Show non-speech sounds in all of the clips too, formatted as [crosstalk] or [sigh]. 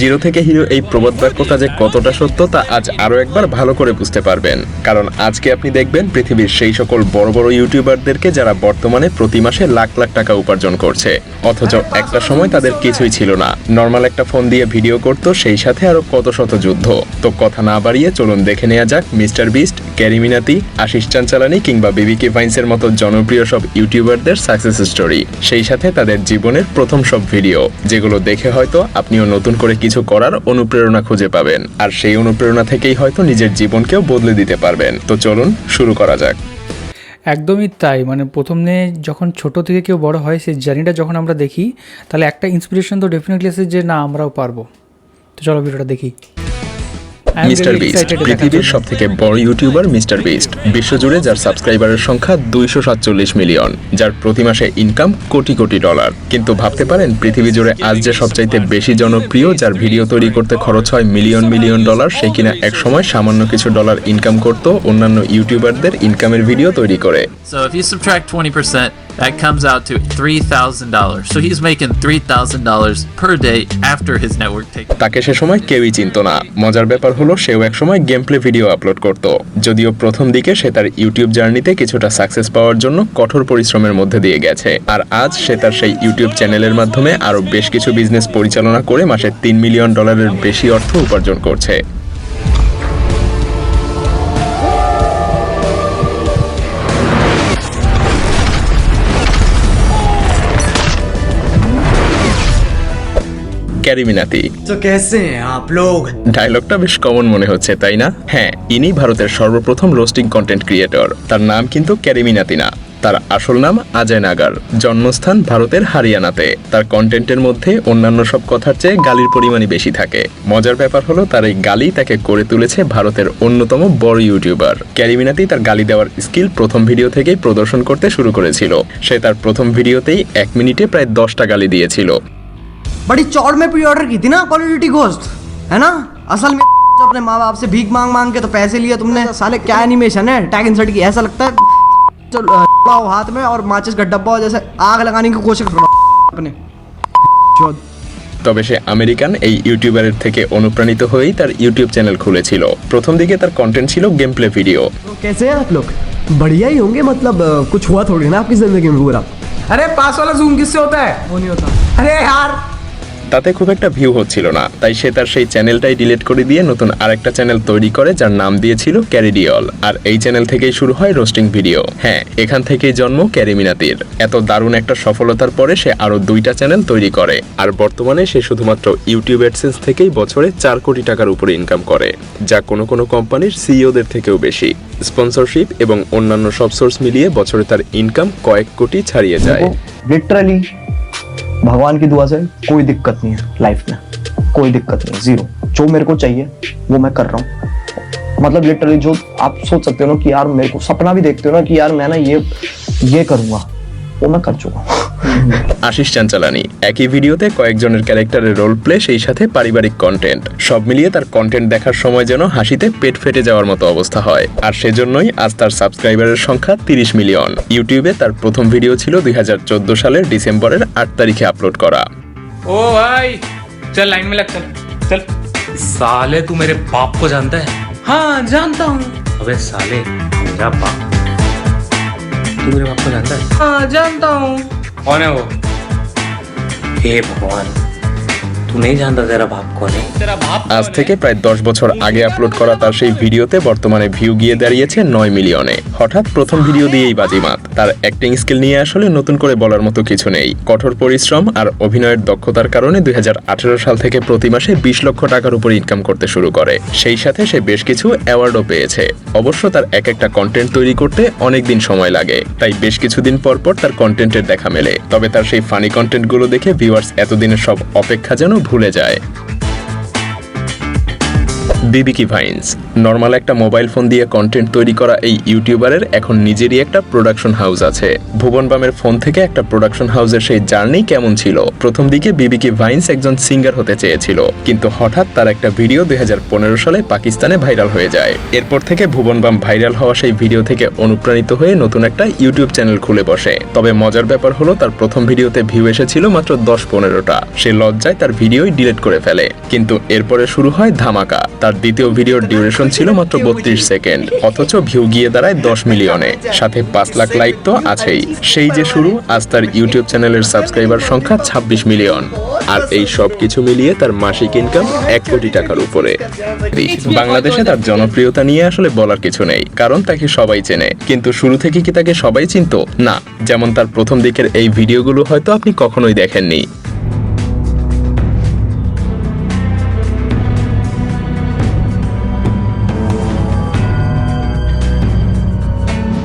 Zero থেকে hero এই প্রবাদ বাক্যটা যে কতটা সত্য তা আজ আরও একবার ভালো করে বুঝতে পারবেন। কারণ আজকে আপনি দেখবেন পৃথিবীর সেই সকল বড় বড় ইউটিউবারদেরকে যারা বর্তমানে প্রতি মাসে লাখ লাখ টাকা উপার্জন করছে। অথচ একটা সময় তাদের কিছুই ছিল না। নর্মাল একটা ফোন দিয়ে ভিডিও করতো, সেই সাথে আরও কত শত যুদ্ধ। তো কথা না বাড়িয়ে চলুন দেখে নেওয়া যাক মিস্টার বিস্ট ক্যারিমিনাতি আশিস চাঞ্চালানি কিংবা বিবিকে ভাইন্সের মতো জনপ্রিয় সব ইউটিউবারদের সাকসেস স্টোরি। সেই সাথে তাদের জীবনের প্রথম সব ভিডিও, যেগুলো দেখে হয়তো আপনিও নতুন করে কিছু করার অনুপ্রেরণা খুঁজে পাবেন। আর সেই অনুপ্রেরণা থেকেই হয়তো নিজের জীবনকেও বদলে দিতে পারবেন। তো চলুন শুরু করা যাক। একদমই তাই। মানে প্রথমে যখন ছোট থেকে কেউ বড় হয়, সেই জার্নিটা যখন আমরা দেখি, তাহলে একটা ইন্সপিরেশন তো ডেফিনেটলি আসে যে, না, আমরাও পারব। তো চলো ভিডিওটা দেখি। মিস্টার বিস্ট পৃথিবীর। সব থেকে বড় ইউটিউবার মিস্টার বিস্ট বিশ্বজুড়ে যার সাবস্ক্রাইবারের সংখ্যা দুইশো সাতচল্লিশ মিলিয়ন যার প্রতি মাসে ইনকাম কোটি কোটি ডলার কিন্তু ভাবতে পারেন পৃথিবী জুড়ে আজ যে সবচাইতে বেশি জনপ্রিয় যার ভিডিও তৈরি করতে খরচ হয় মিলিয়ন মিলিয়ন ডলার সে কিনা এক সময় সামান্য কিছু ডলার ইনকাম করত অন্যান্য ইউটিউবারদের ইনকামের ভিডিও তৈরি করে So if you subtract 20%, that comes out to $3,000. So he's making $3,000 per day after his network takes. তাকে সে সময় কেউই চিনত না মজার ব্যাপার হলো সেও এক সময় গেম ভিডিও আপলোড করত যদিও প্রথম দিকে সে তার ইউটিউব জার্নিতে কিছুটা সাকসেস পাওয়ার জন্য কঠোর পরিশ্রমের মধ্যে দিয়ে গেছে আর আজ সে তার সেই ইউটিউব চ্যানেলের মাধ্যমে আরও বেশ কিছু বিজনেস পরিচালনা করে মাসে তিন মিলিয়ন ডলারের বেশি অর্থ উপার্জন করছে ক্যারিমিনাতি। তো কেসে আপ লোগ। ডায়লগটা বেশ কমন মনে হচ্ছে তাই না? হ্যাঁ ইনি ভারতের সর্বপ্রথম রোস্টিং কন্টেন্ট ক্রিয়েটর। তার নাম কিন্তু ক্যারিমিনাতি না। তার আসল নাম আজয় নাগার। জন্মস্থান ভারতের হারিয়ানাতে। তার কন্টেন্টের মধ্যে অন্যান্য সব কথার চেয়ে গালির পরিমাণই বেশি থাকে। মজার ব্যাপার হলো তার এই গালি তাকে করে তুলেছে ভারতের অন্যতম বড় ইউটিউবার। ক্যারিমিনাতি তার গালি দেওয়ার স্কিল প্রথম ভিডিও থেকেই প্রদর্শন করতে শুরু করেছিল। সে তার প্রথম ভিডিওতেই এক মিনিটে প্রায় দশটা গালি দিয়েছিল। बड़ी चौड़ में प्री ऑर्डर की थी ना क्वालिटी गोश्त है ना असल में [laughs] जो अपने माँ बाप से भीख मांग मांग के तो पैसे लिए तुमने साले क्या एनिमेशन है टैग इंसर्ट की ऐसा लगता है जो [laughs] अ, हो हाथ में और माचिस का डब्बा हो जैसे आग लगाने की कोशिश करो [laughs] अपने चौध। তবে সে আমেরিকান এই ইউটিউবারের থেকে অনুপ্রাণিত হয়েই তার ইউটিউব চ্যানেল খুলেছিল প্রথম দিকে তার কন্টেন্ট ছিল গেম প্লে ভিডিও तो कैसे हैं आप लोग बढ़िया ही होंगे मतलब अ, कुछ हुआ थोड़ी ना आपकी जिंदगी में पूरा अरे पास वाला जूम किससे होता है वो नहीं होता अरे यार তাতে খুব একটা ভিউ হচ্ছিল না। তাই সে তার সেই চ্যানেলটাই ডিলিট করে দিয়ে নতুন আরেকটা চ্যানেল তৈরি করে, যার নাম দিয়েছিল ক্যারিডিয়ল আর এই চ্যানেল থেকেই শুরু হয় রোস্টিং ভিডিও হ্যাঁ এখান থেকেই জন্ম ক্যারিমিনাতির। এত দারুণ একটা সফলতার পরে সে আরও দুইটা চ্যানেল তৈরি করে। আর বর্তমানে সে শুধুমাত্র ইউটিউব অ্যাডসেন্স থেকেই বছরে চার কোটি টাকার উপরে ইনকাম করে, যা কোনো কোনো কোম্পানির সিইওদের থেকেও বেশি। স্পন্সরশিপ এবং অন্যান্য সব সোর্স মিলিয়ে বছরে তার ইনকাম কয়েক কোটি ছাড়িয়ে যায়। লিটারালি भगवान की दुआ से कोई दिक्कत नहीं है लाइफ में। कोई दिक्कत नहीं ज़ीरो जो मेरे को चाहिए, वो मैं कर रहा हूँ। मतलब लिटरली जो आप सोच सकते हो ना कि यार मेरे को सपना भी देखते हो ना कि यार मैं ना ये ये करूँगा, वो मैं कर चुका हूँ। আশিস চাঞ্চালানি একই ভিডিওতে কয়েকজনের ক্যারেক্টারের রোল প্লে সেই সাথে পারিবারিক কন্টেন্ট সব মিলিয়ে তার কন্টেন্ট দেখার সময় যেন হাসিতে পেট ফেটে যাওয়ার মতো অবস্থা হয় আর সেজন্যই আজ তার সাবস্ক্রাইবারের সংখ্যা তিরিশ মিলিয়ন ইউটিউবে তার প্রথম ভিডিও ছিল দুই সালের ডিসেম্বরের আট তারিখে আপলোড করা ओ भाई चल लाइन में लग चल चल साले तू मेरे बाप को जानता है हाँ जानता हूँ अबे साले मेरा बाप तू मेरे बाप को जानता है हाँ जानता हूँ कौन है वो हे भगवान তুমেই যারা ভাব করে। আজ থেকে প্রায় দশ বছর আগে আপলোড করা তার সেই ভিডিওতে বর্তমানে ভিউ গিয়ে দাঁড়িয়েছে নয় মিলিয়নে। হঠাৎ প্রথম ভিডিও দিয়েই বাজিমাত। তার অ্যাক্টিং স্কিল নিয়ে আসলে নতুন করে বলার মতো কিছু নেই। কঠোর পরিশ্রম আর অভিনয়ের দক্ষতার কারণে দু হাজার আঠারো সাল থেকে প্রতি মাসে বিশ লক্ষ টাকার উপর ইনকাম করতে শুরু করে। সেই সাথে সে বেশ কিছু অ্যাওয়ার্ডও পেয়েছে। অবশ্য তার এক একটা কন্টেন্ট তৈরি করতে অনেক দিন সময় লাগে। তাই বেশ কিছুদিন পর পর তার কন্টেন্টের দেখা মেলে। তবে তার সেই ফানি কন্টেন্টগুলো দেখে ভিউয়ার্স এতদিনের সব অপেক্ষা যেন ভুলে যায়। বিবিকি ভাইন্স নর্মাল একটা মোবাইল ফোন দিয়ে কন্টেন্ট তৈরি করা এই ইউটিউবারের এখন নিজেরই একটা প্রোডাকশন হাউস আছে। ভুবন বামের ফোন থেকে একটা প্রোডাকশন হাউসের সেই জার্নি কেমন ছিল? প্রথম দিকে বিবিকি ভাইন্স একজন সিঙ্গার হতে চেয়েছিল, কিন্তু হঠাৎ তার একটা ভিডিও দুই সালে পাকিস্তানে ভাইরাল হয়ে যায়। এরপর থেকে ভুবন বাম ভাইরাল হওয়া সেই ভিডিও থেকে অনুপ্রাণিত হয়ে নতুন একটা ইউটিউব চ্যানেল খুলে বসে। তবে মজার ব্যাপার হলো তার প্রথম ভিডিওতে ভিউ এসেছিল মাত্র দশ পনেরোটা। সে লজ্জায় তার ভিডিওই ডিলিট করে ফেলে। কিন্তু এরপরে শুরু হয় ধামাকা। তার দ্বিতীয় ভিডিওর ডিউরেশন ছিল মাত্র বত্রিশ সেকেন্ড, অথচ ভিউ গিয়ে দাঁড়ায় দশ মিলিয়নে। সাথে পাঁচ লাখ লাইক তো আছেই। সেই যে শুরু, আজ তার ইউটিউব চ্যানেলের সাবস্ক্রাইবার সংখ্যা ছাব্বিশ মিলিয়ন। আর এই সব কিছু মিলিয়ে তার মাসিক ইনকাম এক কোটি টাকার উপরে। বাংলাদেশে তার জনপ্রিয়তা নিয়ে আসলে বলার কিছু নেই, কারণ তাকে সবাই চেনে। কিন্তু শুরু থেকে কি তাকে সবাই চিনতো? না। যেমন তার প্রথম দিকের এই ভিডিওগুলো হয়তো আপনি কখনোই দেখেননি।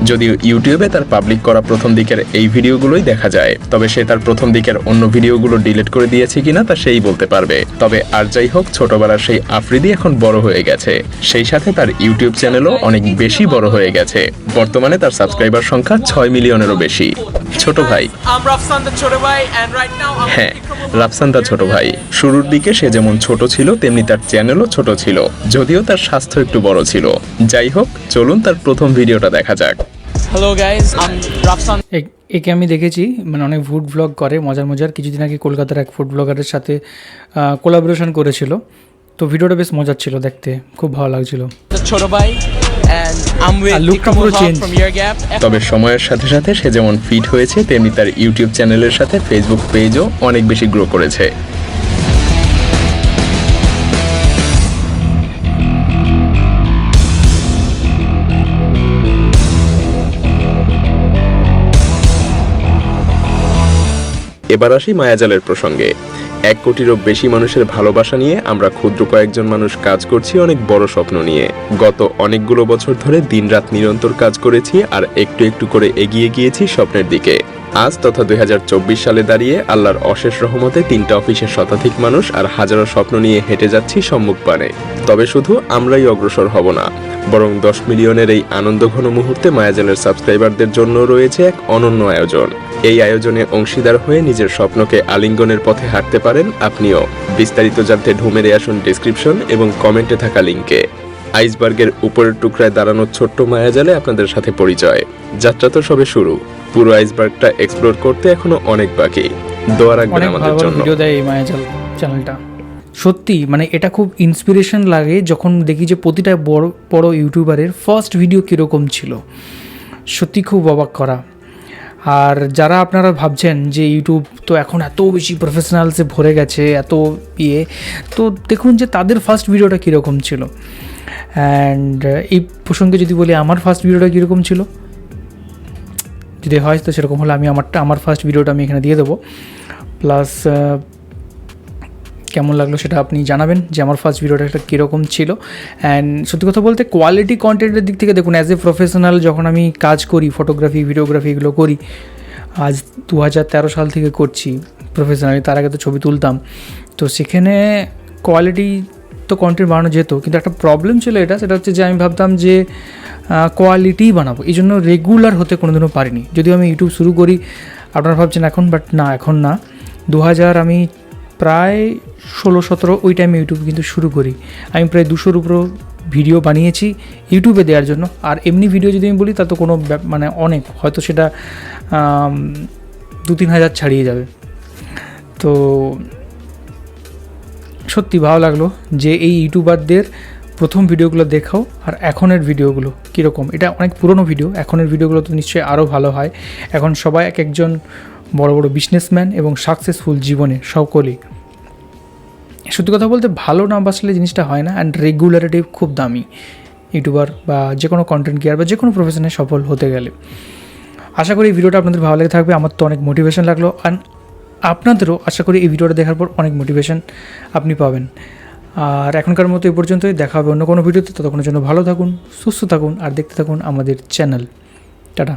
যদিও ইউটিউবে তার পাবলিক করা প্রথম দিকের এই ভিডিওগুলোই দেখা যায় তবে সে তার প্রথম দিকের অন্য ভিডিওগুলো ডিলিট করে দিয়েছে কিনা তা সেই বলতে পারবে। তবে আর যাই হোক ছোটবেলার সেই আফ্রিদি এখন বড় হয়ে গেছে। সেই সাথে তার ইউটিউব চ্যানেলও অনেক বেশি বড় হয়ে গেছে। বর্তমানে তার সাবস্ক্রাইবার সংখ্যা ছয় মিলিয়নেরও বেশি। ছোট ভাই। হ্যাঁ রাফসান তার ছোট ভাই শুরুর দিকে সে যেমন ছোট ছিল তেমনি তার চ্যানেলও ছোট ছিল। যদিও তার স্বাস্থ্য একটু বড় ছিল। যাই হোক চলুন তার প্রথম ভিডিওটা দেখা যাক। Guys, I'm Rafsan. এ- একে আমি দেখেছি মানে অনেক ফুড ব্লগ করে মজার মজার। কিছুদিন আগে কলকাতার এক ফুড ব্লগারের সাথে কোলাবোরেশন করেছিল। তো ভিডিওটা বেশ মজার ছিল দেখতে খুব ভালো লাগছিল। পুরো from Year Gap. তবে সময়ের সাথে সাথে সে যেমন ফিট হয়েছে তেমনি তার ইউটিউব চ্যানেলের সাথে ফেসবুক পেজও অনেক বেশি গ্রো করেছে। এবার আসি মায়াজালের প্রসঙ্গে। এক কোটিরও বেশি মানুষের ভালোবাসা নিয়ে আমরা ক্ষুদ্র কয়েকজন মানুষ কাজ করছি অনেক বড় স্বপ্ন নিয়ে। গত অনেকগুলো বছর ধরে দিনরাত নিরন্তর কাজ করেছি আর একটু একটু করে এগিয়ে গিয়েছি স্বপ্নের দিকে। আজ তথা দুই হাজার চব্বিশ সালে দাঁড়িয়ে আল্লাহর অশেষ রহমতে তিনটা অফিসের শতাধিক মানুষ আর হাজারো স্বপ্ন নিয়ে হেঁটে যাচ্ছি সম্মুখপানে তবে শুধু আমরাই অগ্রসর হব না, বরং দশ মিলিয়নের এই আনন্দঘন মুহূর্তে মায়াজালের সাবস্ক্রাইবারদের জন্য রয়েছে এক অনন্য আয়োজন। এই আয়োজনে অংশীদার হয়ে নিজের স্বপ্নকে আলিঙ্গনের পথে হাঁটতে পারেন আপনিও। বিস্তারিত জানতে ঢুমেরে আসুন ডিসক্রিপশন এবং কমেন্টে থাকা লিঙ্কে আইসবার্গের উপরের টুকরায় দাঁড়ানো ছোট্ট মায়াজালে আপনাদের সাথে পরিচয়। যাত্রা তো সবে শুরু। পুরো আইসবার্গটা এক্সপ্লোর করতে এখনও অনেক বাকি। দোয়া রাখবেন আমাদের জন্য। ভিডিও দেয় এই মায়াজাল চ্যানেলটা সত্যি মানে এটা খুব ইন্সপিরেশন লাগে যখন দেখি যে প্রতিটা বড় বড় ইউটিউবারের ফার্স্ট ভিডিও কীরকম ছিল। সত্যি খুব অবাক করা। আর যারা আপনারা ভাবছেন যে ইউটিউব তো এখন এত বেশি প্রফেশনালসে ভরে গেছে, এত ইয়ে তো দেখুন যে তাদের ফার্স্ট ভিডিওটা কীরকম ছিল। অ্যান্ড এই প্রসঙ্গে যদি বলি, আমার ফার্স্ট ভিডিওটা কীরকম ছিল? যদি হয় তো সেরকম হলে আমি আমারটা, আমার ফার্স্ট ভিডিওটা আমি এখানে দিয়ে দেবো। প্লাস কেমন লাগল সেটা আপনি জানাবেন যে আমার ফার্স্ট ভিডিওটা একটা কীরকম ছিল। অ্যান্ড সত্যি কথা বলতে কোয়ালিটি কন্টেন্টের দিক থেকে দেখুন অ্যাজ এ প্রফেশনাল যখন আমি কাজ করি ফটোগ্রাফি ভিডিওগ্রাফি এগুলো করি, আজ দু হাজার তেরো সাল থেকে করছি প্রফেশনালি তার আগে তো ছবি তুলতাম। তো সেখানে কোয়ালিটি তো কন্টেন্ট বানানো যেত, কিন্তু একটা প্রবলেম ছিল এটা, সেটা হচ্ছে যে আমি ভাবতাম যে কোয়ালিটি বানাবো। এই জন্য রেগুলার হতে কোনোদিনও পারিনি। যদিও আমি ইউটিউব শুরু করি, আপনারা ভাবছেন এখন বাট না, এখন না। দু হাজার আমি প্রায় ষোলো, সতেরো ওই টাইমে ইউটিউব কিন্তু শুরু করি। আমি প্রায় দুশোর উপরও ভিডিও বানিয়েছি ইউটিউবে দেওয়ার জন্য। আর এমনি ভিডিও যদি আমি বলি তা তো কোনো মানে অনেক। হয়তো সেটা দু তিন হাজার ছাড়িয়ে যাবে। তো সত্যি ভালো লাগল যে এই ইউটিউবারদের প্রথম ভিডিওগুলো দেখাও আর এখনের ভিডিওগুলো কীরকম। এটা অনেক পুরনো ভিডিও এখনের ভিডিওগুলো তো নিশ্চয়ই আরও ভালো হয়। এখন সবাই এক একজন বড় বড় বিজনেসম্যান এবং সাকসেসফুল জীবনে সকলেই। সত্যি কথা বলতে ভালো না বাসলে জিনিসটা হয় না অ্যান্ড রেগুলারিটি খুব দামি। ইউটিউবার বা যে কোনো কন্টেন্ট ক্রিয়ার বা যে কোনো প্রফেশনে সফল হতে গেলে। আশা করি এই ভিডিওটা আপনাদের ভালো লেগে থাকবে, আমার তো অনেক মোটিভেশন লাগল অ্যান্ড আপনাদেরও আশা করি এই ভিডিওটা দেখার পর অনেক মোটিভেশন আপনি পাবেন। আর এখনকার মতো এই পর্যন্তই, দেখা হবে অন্য কোনো ভিডিওতে, ততক্ষণের জন্য ভালো থাকুন, সুস্থ থাকুন, আর দেখতে থাকুন আমাদের চ্যানেল টাটা।